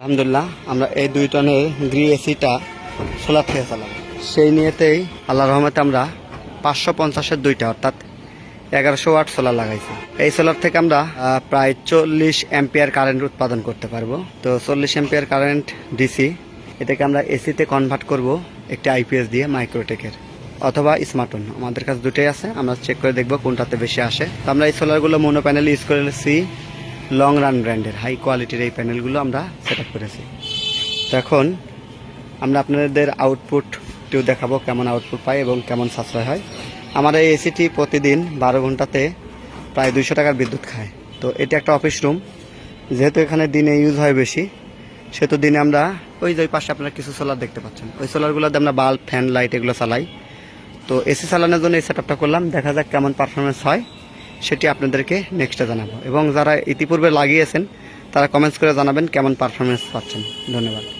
আলহামদুলিল্লাহ, আমরা এই দুই টনের গ্রি এসিটা সোলার থেকে চালাবো সেই নিয়েতেই আল্লাহ রহমতে আমরা পাঁচশো পঞ্চাশের দুইটা, অর্থাৎ এগারোশো ওয়াট সোলার লাগাইছি। এই সোলার থেকে আমরা প্রায় চল্লিশ অ্যাম্পিয়ার কারেন্ট উৎপাদন করতে পারব। তো চল্লিশ অ্যাম্পিয়ার কারেন্ট ডিসি এটাকে আমরা এসিতে কনভার্ট করব একটি আইপিএস দিয়ে মাইক্রোটেকের অথবা স্মার্টফোন আমাদের কাছে দুটোই আছে, আমরা চেক করে দেখব কোনটাতে বেশি আসে। তো আমরা এই সোলারগুলো মোনো প্যানেল ইউজ করেছি লং রান ব্র্যান্ডের হাই কোয়ালিটির এই প্যানেলগুলো আমরা সেট করেছি। তো এখন আমরা আপনাদের আউটপুটটিও দেখাবো কেমন আউটপুট পাই এবং কেমন সাশ্রয় হয়। আমার এই এসিটি প্রতিদিন বারো ঘন্টাতে প্রায় দুইশো টাকার বিদ্যুৎ খায়। তো এটা একটা অফিস রুম যেহেতু এখানে দিনে ইউজ হয় বেশি, সেহেতু দিনে আমরা ওই যে পাশে আপনারা কিছু সোলার দেখতে পাচ্ছেন। ওই সোলারগুলোতে আমরা বাল্ব ফ্যান লাইট এগুলো চালাই। তো এসি চালানোর জন্য এই সেট করলাম। দেখা যাক কেমন পারফরমেন্স হয়। সেটি আপনাদেরকে নেক্সটে জানাব। এবং যারা ইতিপূর্বে লাগিয়েছেন, তারা কমেন্টস করে জানাবেন কেমন পারফরমেন্স পাচ্ছেন। ধন্যবাদ।